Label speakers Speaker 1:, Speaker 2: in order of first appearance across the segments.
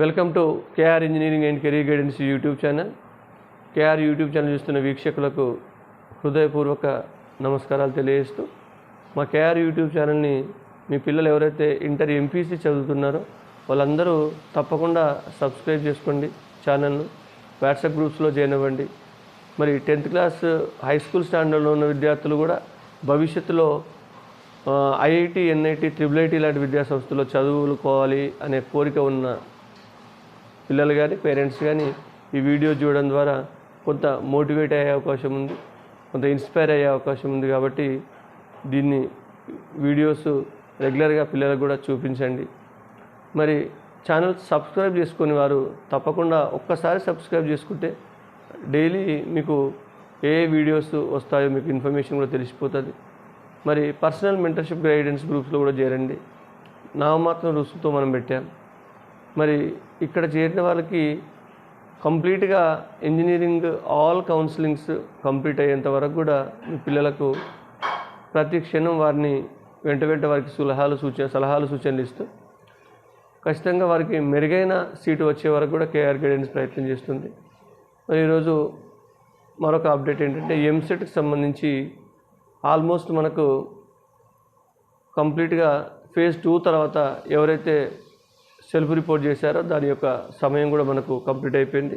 Speaker 1: Welcome to KR engineering and career guidance YouTube channel. KR YouTube channel చూస్తున్న వీక్షకులకు హృదయపూర్వక నమస్కారాలు తెలియజేస్తూ మా కేఆర్ యూట్యూబ్ ఛానల్ని మీ పిల్లలు ఎవరైతే ఇంటర్ ఎంపీసీ చదువుతున్నారో వాళ్ళందరూ తప్పకుండా సబ్స్క్రైబ్ చేసుకోండి ఛానల్ను. వాట్సాప్ గ్రూప్స్లో జాయిన్ అవ్వండి. మరి టెన్త్ క్లాస్ హై స్కూల్ స్టాండర్డ్లో ఉన్న విద్యార్థులు కూడా భవిష్యత్తులో ఐఐటి ఎన్ఐటి ట్రిపుల్ ఐటీ లాంటి విద్యాసంస్థలో చదువుకోవాలి అనే కోరిక ఉన్న పిల్లలు కానీ పేరెంట్స్ కానీ ఈ వీడియో చూడడం ద్వారా కొంత మోటివేట్ అయ్యే అవకాశం ఉంది. కొంత ఇన్స్పైర్ అయ్యే అవకాశం ఉంది కాబట్టి దీన్ని వీడియోస్ రెగ్యులర్గా పిల్లలకు కూడా చూపించండి. మరి ఛానల్ సబ్స్క్రైబ్ చేసుకుని వారు తప్పకుండా ఒక్కసారి సబ్స్క్రైబ్ చేసుకుంటే డైలీ మీకు ఏ వీడియోస్ వస్తాయో మీకు ఇన్ఫర్మేషన్ కూడా తెలిసిపోతుంది. మరి పర్సనల్ మెంటర్షిప్ గైడెన్స్ గ్రూప్స్లో కూడా చేరండి. నామమాత్రం రుసుతో మనం పెట్టాం. మరి ఇక్కడ చేరిన వాళ్ళకి కంప్లీట్గా ఇంజనీరింగ్ ఆల్ కౌన్సిలింగ్స్ కంప్లీట్ అయ్యేంత వరకు కూడా మీ పిల్లలకు ప్రతి క్షణం వారిని వెంట వెంట వారికి సలహాలు సూచన సలహాలు సూచనలు ఇస్తూ ఖచ్చితంగా వారికి మెరుగైన సీటు వచ్చే వరకు కూడా కేఆర్ గైడెన్స్ ప్రయత్నం చేస్తుంది. మరి ఈరోజు మరొక అప్డేట్ ఏంటంటే ఎంసెట్కి సంబంధించి ఆల్మోస్ట్ మనకు కంప్లీట్గా ఫేజ్ టూ తర్వాత ఎవరైతే సెల్ఫ్ రిపోర్ట్ చేశారో దాని యొక్క సమయం కూడా మనకు కంప్లీట్ అయిపోయింది.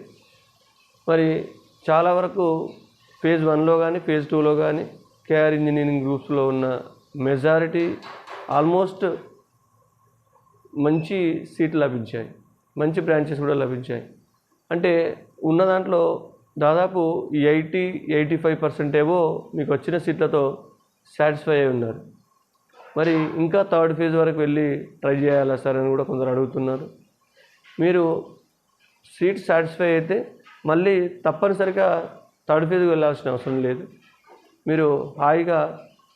Speaker 1: మరి చాలా వరకు ఫేజ్ వన్లో కానీ ఫేజ్ టూలో కానీ కేఆర్ ఇంజనీరింగ్ గ్రూప్స్లో ఉన్న మెజారిటీ ఆల్మోస్ట్ మంచి సీట్లు లభించాయి. మంచి బ్రాంచెస్ కూడా లభించాయి. అంటే ఉన్న దాంట్లో దాదాపు ఎయిటీ ఎయిటీ ఫైవ్ పర్సెంట్ ఏవో మీకు వచ్చిన సీట్లతో సాటిస్ఫై అయి ఉన్నారు. మరి ఇంకా థర్డ్ ఫేజ్ వరకు వెళ్ళి ట్రై చేయాలా సార్ అని కూడా కొందరు అడుగుతున్నారు. మీరు సీట్ సాటిస్ఫై అయితే మళ్ళీ తప్పనిసరిగా థర్డ్ ఫేజ్కి వెళ్ళాల్సిన అవసరం లేదు. మీరు హాయిగా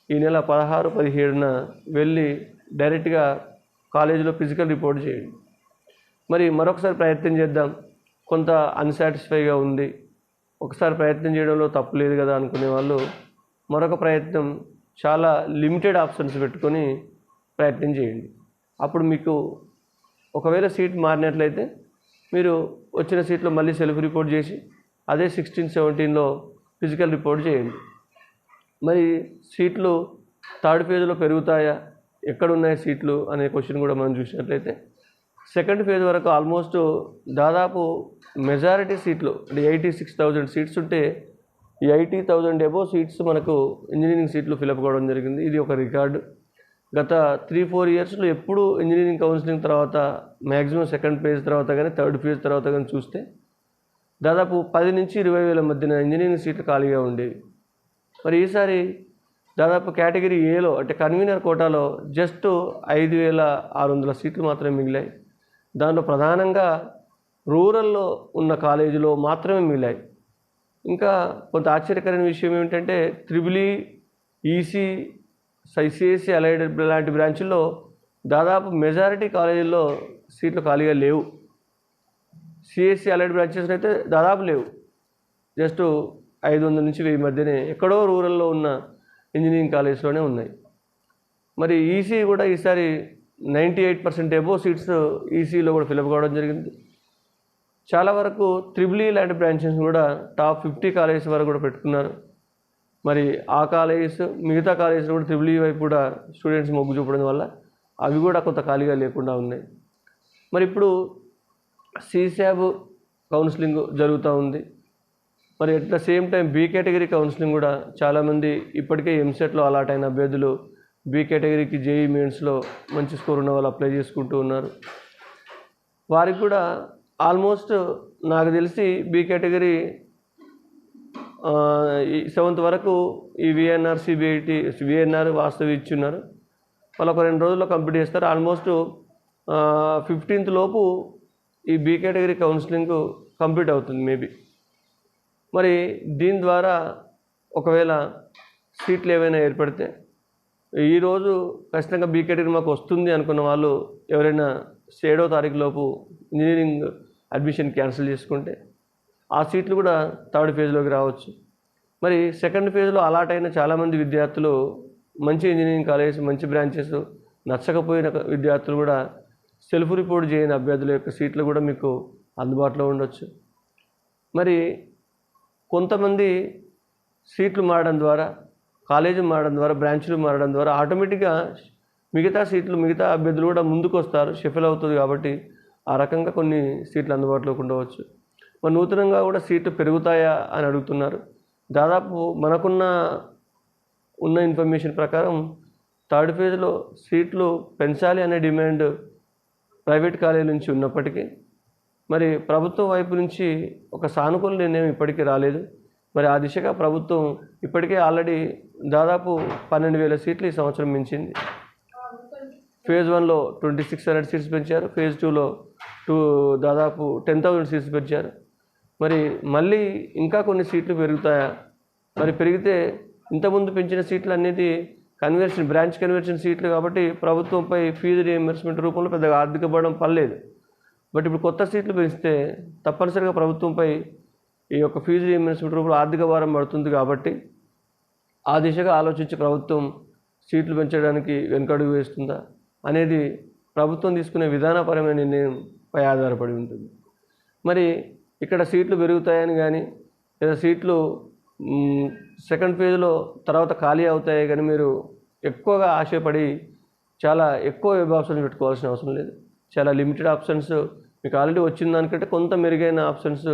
Speaker 1: ఈ నెల పదహారు పదిహేడున వెళ్ళి డైరెక్ట్గా కాలేజీలో ఫిజికల్ రిపోర్ట్ చేయండి. మరి మరొకసారి ప్రయత్నం చేద్దాం. కొంత అన్సాటిస్ఫైగా ఉంది. ఒకసారి ప్రయత్నం చేయడంలో తప్పు లేదు కదా అనుకునే వాళ్ళు మరొక ప్రయత్నం చాలా లిమిటెడ్ ఆప్షన్స్ పెట్టుకొని ప్రయత్నం చేయండి. అప్పుడు మీకు ఒకవేళ సీట్ మారినట్లయితే మీరు వచ్చిన సీట్లో మళ్ళీ సెల్ఫ్ రిపోర్ట్ చేసి అదే సిక్స్టీన్ సెవెంటీన్లో ఫిజికల్ రిపోర్ట్ చేయండి. మరి సీట్లు థర్డ్ ఫేజ్లో పెరుగుతాయా? ఎక్కడ ఉన్నాయి సీట్లు అనే క్వశ్చన్ కూడా మనం చూసినట్లయితే సెకండ్ ఫేజ్ వరకు ఆల్మోస్ట్ దాదాపు మెజారిటీ సీట్లు అంటే ఎయిటీ సిక్స్ థౌజండ్ సీట్స్ ఉంటే ఈ ఐటీ థౌజండ్ ఎబో సీట్స్ మనకు ఇంజనీరింగ్ సీట్లు ఫిలప్ కావడం జరిగింది. ఇది ఒక రికార్డు. గత త్రీ ఫోర్ ఇయర్స్లో ఎప్పుడు ఇంజనీరింగ్ కౌన్సిలింగ్ తర్వాత మ్యాక్సిమం సెకండ్ ఫేజ్ తర్వాత కానీ థర్డ్ ఫేజ్ తర్వాత కానీ చూస్తే దాదాపు పది నుంచి ఇరవై వేల మధ్యన ఇంజనీరింగ్ సీట్లు ఖాళీగా ఉండేవి. మరి ఈసారి దాదాపు కేటగిరీ ఏలో అంటే కన్వీనర్ కోటాలో జస్ట్ ఐదు వేల ఆరు వందల సీట్లు మాత్రమే మిగిలాయి. దాంట్లో ప్రధానంగా రూరల్లో ఉన్న కాలేజీలో మాత్రమే మిగిలాయి. ఇంకా కొంత ఆశ్చర్యకరమైన విషయం ఏమిటంటే త్రిబులి ఈసీ సిఎస్సి అలైడ్ లాంటి బ్రాంచుల్లో దాదాపు మెజారిటీ కాలేజీల్లో సీట్లు ఖాళీగా లేవు. సిఎస్సి అలైడ్ బ్రాంచెస్ అయితే దాదాపు లేవు. జస్ట్ ఐదు వందల నుంచి వెయ్యి మధ్యనే ఎక్కడో రూరల్లో ఉన్న ఇంజనీరింగ్ కాలేజ్లోనే ఉన్నాయి. మరి ఈసీ కూడా ఈసారి ninety eight percent above seats ఈసీలో కూడా ఫిలప్ కావడం జరిగింది. చాలా వరకు త్రిబుల్ లాంటి బ్రాంచెస్ కూడా టాప్ ఫిఫ్టీ కాలేజెస్ వరకు కూడా పెట్టుకున్నారు. మరి ఆ కాలేజెస్ మిగతా కాలేజెస్ కూడా త్రిబుల్ వైపు కూడా స్టూడెంట్స్ మొగ్గు చూపడం వల్ల అవి కూడా కొంత ఖాళీగా లేకుండా ఉన్నాయి. మరి ఇప్పుడు సీశాబ్ కౌన్సిలింగ్ జరుగుతూ ఉంది. మరి at the same time B category counselling కూడా చాలామంది ఇప్పటికే ఎంసెట్లో అలాట్ అయిన అభ్యర్థులు బీ కేటగిరీకి జేఈ మెయిన్స్లో మంచి స్కోర్ ఉన్న వాళ్ళు అప్లై చేసుకుంటూ ఉన్నారు. వారికి కూడా ఆల్మోస్ట్ నాకు తెలిసి బీ కేటగిరీ ఈ సెవెంత్ వరకు ఈ విఎన్ఆర్ సిబిఐటి విఎన్ఆర్ వాస్తవి ఇచ్చున్నారు. వాళ్ళు ఒక రెండు రోజుల్లో కంప్లీట్ చేస్తారు. ఆల్మోస్ట్ ఫిఫ్టీన్త్ లోపు ఈ బీ కేటగిరీ కౌన్సిలింగ్ కంప్లీట్ అవుతుంది మేబీ. మరి దీని ద్వారా ఒకవేళ సీట్లు ఏవైనా ఏర్పడితే ఈరోజు ఖచ్చితంగా బీ కేటగిరీ మాకు వస్తుంది అనుకున్న వాళ్ళు ఎవరైనా ఏడో తారీఖు లోపు ఇంజనీరింగ్ అడ్మిషన్ క్యాన్సిల్ చేసుకుంటే ఆ సీట్లు కూడా థర్డ్ ఫేజ్లోకి రావచ్చు. మరి సెకండ్ ఫేజ్లో అలాట్ అయిన చాలామంది విద్యార్థులు మంచి ఇంజనీరింగ్ కాలేజ్ మంచి బ్రాంచెస్ నచ్చకపోయిన విద్యార్థులు కూడా సెల్ఫ్ రిపోర్ట్ చేయని అభ్యర్థుల యొక్క సీట్లు కూడా మీకు అందుబాటులో ఉండొచ్చు. మరి కొంతమంది సీట్లు మారడం ద్వారా కాలేజీ మారడం ద్వారా బ్రాంచ్లు మారడం ద్వారా ఆటోమేటిక్గా మిగతా సీట్లు మిగతా అభ్యర్థులు కూడా ముందుకు వస్తారు షఫిల్ అవుతుంది కాబట్టి ఆ రకంగా కొన్ని సీట్లు అందుబాటులోకి ఉండవచ్చు. మరి నూతనంగా కూడా సీట్లు పెరుగుతాయా అని అడుగుతున్నారు. దాదాపు మనకున్న ఉన్న ఇన్ఫర్మేషన్ ప్రకారం థర్డ్ ఫేజ్లో సీట్లు పెంచాలి అనే డిమాండ్ ప్రైవేట్ కాలేజీ నుంచి ఉన్నప్పటికీ మరి ప్రభుత్వం వైపు నుంచి ఒక సానుకూల నిర్ణయం ఇప్పటికీ రాలేదు. మరి ఆ దిశగా ప్రభుత్వం ఇప్పటికే ఆల్రెడీ దాదాపు పన్నెండు వేల సీట్లు ఈ సంవత్సరం మించింది. ఫేజ్ వన్లో ట్వంటీ సిక్స్ హండ్రెడ్ సీట్స్ పెంచారు. ఫేజ్ టూలో టూ దాదాపు టెన్ థౌజండ్ సీట్స్ పెంచారు. మరి మళ్ళీ ఇంకా కొన్ని సీట్లు పెరుగుతాయా? మరి పెరిగితే ఇంతకుముందు పెంచిన సీట్లు అనేది కన్వర్షన్ బ్రాంచ్ కన్వర్షన్ సీట్లు కాబట్టి ప్రభుత్వంపై ఫీజు రియంబర్స్మెంట్ రూపంలో పెద్దగా ఆర్థిక పడడం పర్లేదు బట్ ఇప్పుడు కొత్త సీట్లు పెంచితే తప్పనిసరిగా ప్రభుత్వంపై ఈ యొక్క ఫీజు రియంబర్స్మెంట్ రూపంలో ఆర్థిక భారం పడుతుంది కాబట్టి ఆ దిశగా ఆలోచించి ప్రభుత్వం సీట్లు పెంచడానికి వెనుకడుగు వేస్తుందా? అనేది ప్రభుత్వం తీసుకునే విధానపరమైన నిర్ణయంపై ఆధారపడి ఉంటుంది. మరి ఇక్కడ సీట్లు పెరుగుతాయని కానీ లేదా సీట్లు సెకండ్ ఫేజ్లో తర్వాత ఖాళీ అవుతాయి కానీ మీరు ఎక్కువగా ఆశపడి చాలా ఎక్కువ వెబ్ ఆప్షన్స్ పెట్టుకోవాల్సిన అవసరం లేదు. చాలా లిమిటెడ్ ఆప్షన్స్ మీకు ఆల్రెడీ వచ్చిన దానికంటే కొంత మెరుగైన ఆప్షన్స్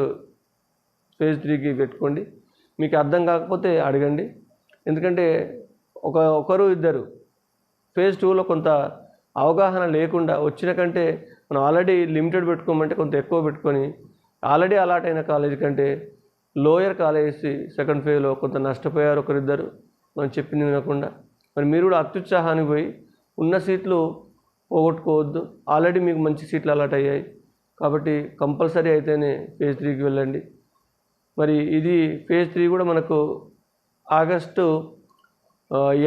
Speaker 1: ఫేజ్ త్రీకి పెట్టుకోండి. మీకు అర్థం కాకపోతే అడగండి. ఎందుకంటే ఒక ఒకరు ఇద్దరు ఫేజ్ టూలో కొంత అవగాహన లేకుండా వచ్చిన కంటే మనం ఆల్రెడీ లిమిటెడ్ పెట్టుకోమంటే కొంత ఎక్కువ పెట్టుకొని ఆల్రెడీ అలాట్ అయిన కాలేజ్ కంటే లోయర్ కాలేజ్ సెకండ్ ఫేజ్లో కొంత నష్టపోయారు ఒకరిద్దరు మనం చెప్పింది వినకుండా. మరి మీరు కూడా అత్యుత్సాహానికి పోయి ఉన్న సీట్లు పోగొట్టుకోవద్దు. ఆల్రెడీ మీకు మంచి సీట్లు అలాట్ అయ్యాయి. కాబట్టి కంపల్సరీ అయితేనే ఫేజ్ త్రీకి వెళ్ళండి. మరి ఇది ఫేజ్ త్రీ కూడా మనకు ఆగస్టు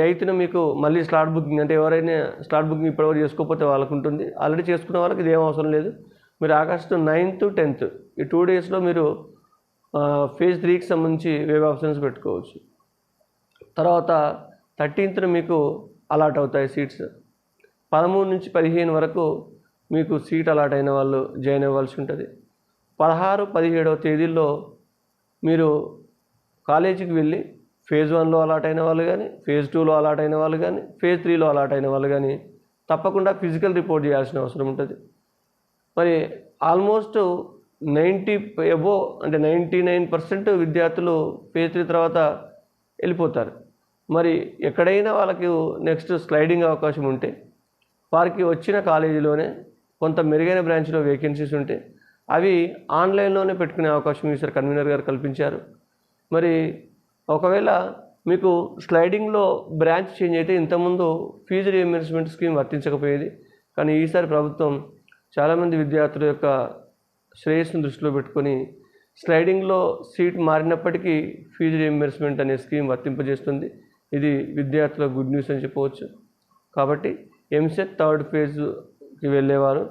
Speaker 1: ఎయిత్న మీకు మళ్ళీ స్లాట్ బుకింగ్ అంటే ఎవరైనా స్లాట్ బుకింగ్ ఇప్పటివరకు చేసుకోకపోతే వాళ్ళకు ఉంటుంది. ఆల్రెడీ చేసుకున్న వాళ్ళకి ఇది ఏం అవసరం లేదు. మీరు ఆగస్టు నైన్త్ టెన్త్ ఈ టూ డేస్లో మీరు ఫేజ్ త్రీకి సంబంధించి వేవ్ ఆప్షన్స్ పెట్టుకోవచ్చు. తర్వాత థర్టీన్త్న మీకు అలాట్ అవుతాయి సీట్స్ పదమూడు నుంచి పదిహేను వరకు మీకు సీట్ అలాట్ అయిన వాళ్ళు జాయిన్ అవ్వాల్సి ఉంటుంది. పదహారు పదిహేడవ తేదీల్లో మీరు కాలేజీకి వెళ్ళి ఫేజ్ వన్లో అలాట్ అయిన వాళ్ళు కానీ ఫేజ్ టూలో అలాట్ అయిన వాళ్ళు కానీ ఫేజ్ త్రీలో అలాట్ అయిన వాళ్ళు కానీ తప్పకుండా ఫిజికల్ రిపోర్ట్ చేయాల్సిన అవసరం ఉంటుంది. మరి ఆల్మోస్ట్ నైంటీ ఎబో అంటే నైంటీ నైన్ పర్సెంట్ విద్యార్థులు ఫేజ్ త్రీ తర్వాత వెళ్ళిపోతారు. మరి ఎక్కడైనా వాళ్ళకి నెక్స్ట్ స్లైడింగ్ అవకాశం ఉంటే వారికి వచ్చిన కాలేజీలోనే కొంత మెరుగైన బ్రాంచ్లో వేకెన్సీస్ ఉంటే అవి ఆన్లైన్లోనే పెట్టుకునే అవకాశం ఈసారి కన్వీనర్ గారు కల్పించారు. మరి ఒకవేళ మీకు స్లైడింగ్లో బ్రాంచ్ చేంజ్ అయితే ఇంతకుముందు ఫీజు రియంబర్స్మెంట్ స్కీమ్ వర్తించకపోయేది. కానీ ఈసారి ప్రభుత్వం చాలామంది విద్యార్థుల యొక్క శ్రేయస్సును దృష్టిలో పెట్టుకొని స్లైడింగ్లో సీట్ మారినప్పటికీ ఫీజు రియంబర్స్మెంట్ అనే స్కీమ్ వర్తింపజేస్తుంది. ఇది విద్యార్థుల గుడ్ న్యూస్ అని చెప్పవచ్చు. కాబట్టి ఎంసెట్ థర్డ్ ఫేజ్కి వెళ్ళేవారు.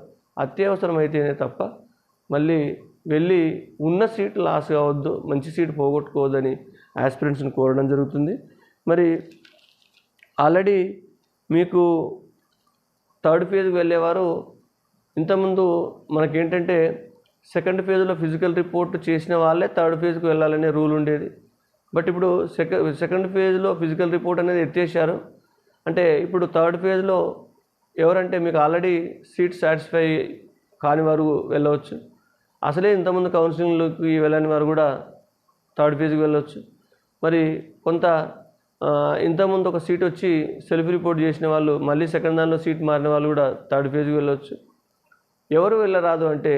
Speaker 1: అత్యవసరమైతేనే తప్ప మళ్ళీ వెళ్ళి ఉన్న సీట్ లాస్ కావద్దు మంచి సీట్ పోగొట్టుకోవద్దని ఆస్పిరెంట్స్ని కోరడం జరుగుతుంది. మరి ఆల్రెడీ మీకు థర్డ్ ఫేజ్కి వెళ్ళేవారు. ఇంతకుముందు మనకేంటంటే సెకండ్ ఫేజ్లో ఫిజికల్ రిపోర్ట్ చేసిన వాళ్ళే థర్డ్ ఫేజ్కి వెళ్ళాలనే రూల్ ఉండేది. బట్ ఇప్పుడు సెకండ్ సెకండ్ ఫేజ్లో ఫిజికల్ రిపోర్ట్ అనేది ఎత్తేసారు అంటే ఇప్పుడు థర్డ్ ఫేజ్లో ఎవరంటే మీకు ఆల్రెడీ సీట్ సాటిస్ఫై కాని వారు వెళ్ళవచ్చు. అసలే ఇంతకుముందు కౌన్సిలింగ్లోకి వెళ్ళని వారు కూడా థర్డ్ ఫేజ్కి వెళ్ళవచ్చు మరి కొంత ఇంతకుముందు ఒక సీట్ వచ్చి సెల్ఫ్ రిపోర్ట్ చేసిన వాళ్ళు మళ్ళీ సెకండ్ దానిలో సీట్ మారిన వాళ్ళు కూడా థర్డ్ ఫేజ్కి వెళ్ళవచ్చు ఎవరు వెళ్ళరాదు అంటే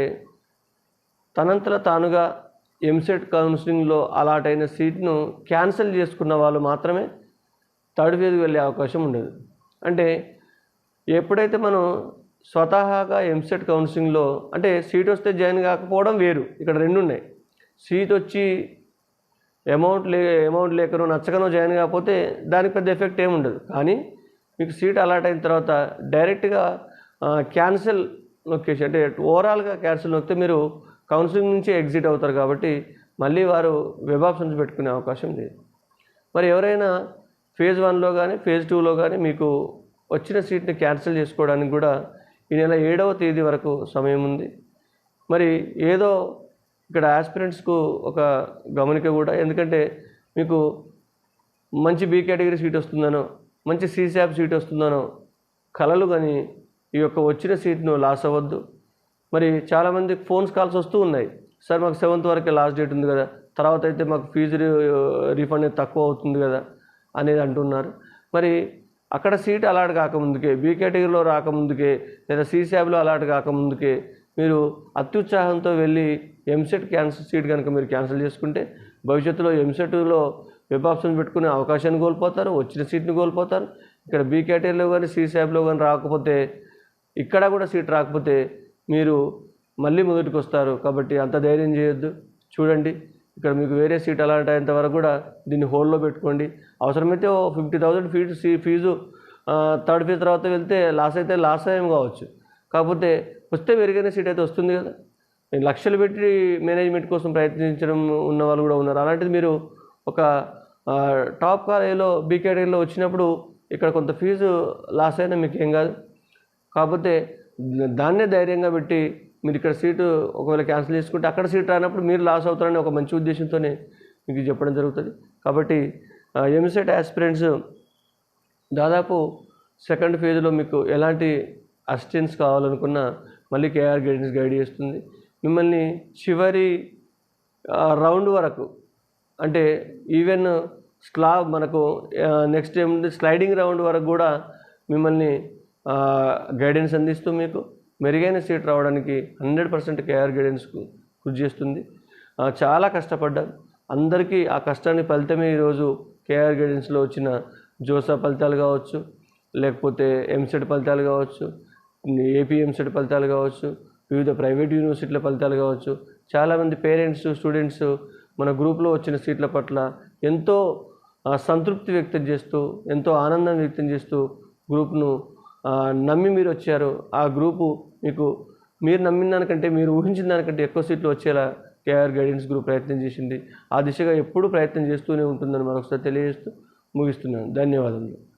Speaker 1: తనంతల తానుగా ఎంసెట్ కౌన్సిలింగ్లో అలాట్ అయిన సీట్ను క్యాన్సిల్ చేసుకున్న వాళ్ళు మాత్రమే థర్డ్ ఫేజ్కి వెళ్ళే అవకాశం ఉండదు. అంటే ఎప్పుడైతే మనం స్వతహాగా ఎంసెట్ కౌన్సిలింగ్లో అంటే సీట్ వస్తే జాయిన్ కాకపోవడం వేరు ఇక్కడ రెండు ఉన్నాయి సీట్ వచ్చి అమౌంట్ లే అమౌంట్ లేకనో నచ్చకనో జాయిన్ కాకపోతే దానికి పెద్ద ఎఫెక్ట్ ఏమి ఉండదు. కానీ మీకు సీట్ అలాట్ అయిన తర్వాత డైరెక్ట్గా క్యాన్సిల్ నొక్కేసి అంటే ఓవరాల్గా క్యాన్సిల్ నొక్కితే మీరు కౌన్సిలింగ్ నుంచి ఎగ్జిట్ అవుతారు కాబట్టి మళ్ళీ వారు వెబ్ ఆప్షన్స్ పెట్టుకునే అవకాశం లేదు. మరి ఎవరైనా ఫేజ్ వన్లో కానీ ఫేజ్ టూలో కానీ మీకు వచ్చిన సీట్ని క్యాన్సిల్ చేసుకోవడానికి కూడా ఈ నెల ఏడవ తేదీ వరకు సమయం ఉంది. మరి ఏదో ఇక్కడ ఆస్పిరెంట్స్కు ఒక గమనిక కూడా ఎందుకంటే మీకు మంచి బీ కేటగిరీ సీట్ వస్తుందనో మంచి సీసాప్ సీట్ వస్తుందనో కలలు కానీ ఈ యొక్క వచ్చిన సీట్ను లాస్ అవ్వద్దు. మరి చాలామంది ఫోన్స్ కాల్స్ వస్తూ ఉన్నాయి. సార్ మాకు సెవెంత్ వరకే లాస్ట్ డేట్ ఉంది కదా తర్వాత అయితే మాకు ఫీజు రీఫండ్ అనేది తక్కువ అవుతుంది కదా అనేది అంటున్నారు. మరి అక్కడ సీట్ అలాట్ కాకముందుకే బీ కేటగిరీలో రాకముందుకే లేదా సీసాబ్లో అలాట్ కాకముందుకే మీరు అత్యుత్సాహంతో వెళ్ళి ఎంసెట్ క్యాన్సిల్ సీట్ కనుక మీరు క్యాన్సిల్ చేసుకుంటే భవిష్యత్తులో ఎంసెట్లో వెబ్ ఆప్షన్ పెట్టుకునే అవకాశాన్ని కోల్పోతారు వచ్చిన సీట్ని కోల్పోతారు. ఇక్కడ బీ కేటగిరీలో కానీ సీసాబ్లో కానీ రాకపోతే ఇక్కడ కూడా సీట్ రాకపోతే మీరు మళ్ళీ మొదటికి వస్తారు కాబట్టి అంత ధైర్యం చేయొద్దు. చూడండి ఇక్కడ మీకు వేరే సీట్ అలాంటి అయ్యేంత వరకు కూడా దీన్ని హోల్డ్లో పెట్టుకోండి. అవసరమైతే ఓ ఫిఫ్టీ థౌసండ్ ఫీజు సీ ఫీజు థర్డ్ ఫీజు తర్వాత వెళ్తే లాస్ అయితే లాస్ ఏం కావచ్చు. కాకపోతే వస్తే మెరుగైన సీట్ అయితే వస్తుంది కదా. లక్షలు పెట్టి మేనేజ్మెంట్ కోసం ప్రయత్నించడం ఉన్న వాళ్ళు కూడా ఉన్నారు. అలాంటిది మీరు ఒక టాప్ కాలేజీలో బీ కేటగిరీలో వచ్చినప్పుడు ఇక్కడ కొంత ఫీజు లాస్ అయినా మీకు ఏం కాదు. కాకపోతే దాన్నే ధైర్యంగా పెట్టి మీరు ఇక్కడ సీటు ఒకవేళ క్యాన్సిల్ చేసుకుంటే అక్కడ సీట్ రానప్పుడు మీరు లాస్ అవుతారని ఒక మంచి ఉద్దేశంతోనే మీకు చెప్పడం జరుగుతుంది. కాబట్టి ఎంసెట్ ఆస్పిరెంట్స్ దాదాపు సెకండ్ ఫేజ్లో మీకు ఎలాంటి అసిస్టెన్స్ కావాలనుకున్నా మళ్ళీ కేఆర్ గైడెన్స్ గైడ్ చేస్తుంది. మిమ్మల్ని చివరి రౌండ్ వరకు అంటే ఈవెన్ స్లాబ్ మనకు నెక్స్ట్ ఏముంది స్లైడింగ్ రౌండ్ వరకు కూడా మిమ్మల్ని గైడెన్స్ అందిస్తూ మీకు మెరుగైన సీట్ రావడానికి హండ్రెడ్ పర్సెంట్ కేఆర్ గైడెన్స్కు కృషి చేస్తుంది. చాలా కష్టపడ్డాం. అందరికీ ఆ కష్టాన్ని ఫలితమే ఈరోజు కేఆర్ గైడెన్స్లో వచ్చిన జోసా ఫలితాలు కావచ్చు లేకపోతే ఎంసెట్ ఫలితాలు కావచ్చు ఏపీ ఎంసెట్ ఫలితాలు కావచ్చు వివిధ ప్రైవేట్ యూనివర్సిటీల ఫలితాలు కావచ్చు. చాలామంది పేరెంట్స్ స్టూడెంట్స్ మన గ్రూప్లో వచ్చిన సీట్ల పట్ల ఎంతో సంతృప్తి వ్యక్తం చేస్తూ ఎంతో ఆనందం వ్యక్తం చేస్తూ గ్రూప్ను నమ్మి మీరు వచ్చారు. ఆ గ్రూపు మీకు మీరు నమ్మిన దానికంటే మీరు ఊహించిన దానికంటే ఎక్కువ సీట్లు వచ్చేలా కేఆర్ గైడెన్స్ గ్రూప్ ప్రయత్నం చేసింది. ఆ దిశగా ఎప్పుడూ ప్రయత్నం చేస్తూనే ఉంటుందని మరొకసారి తెలియజేస్తూ ముగిస్తున్నాను. ధన్యవాదములు.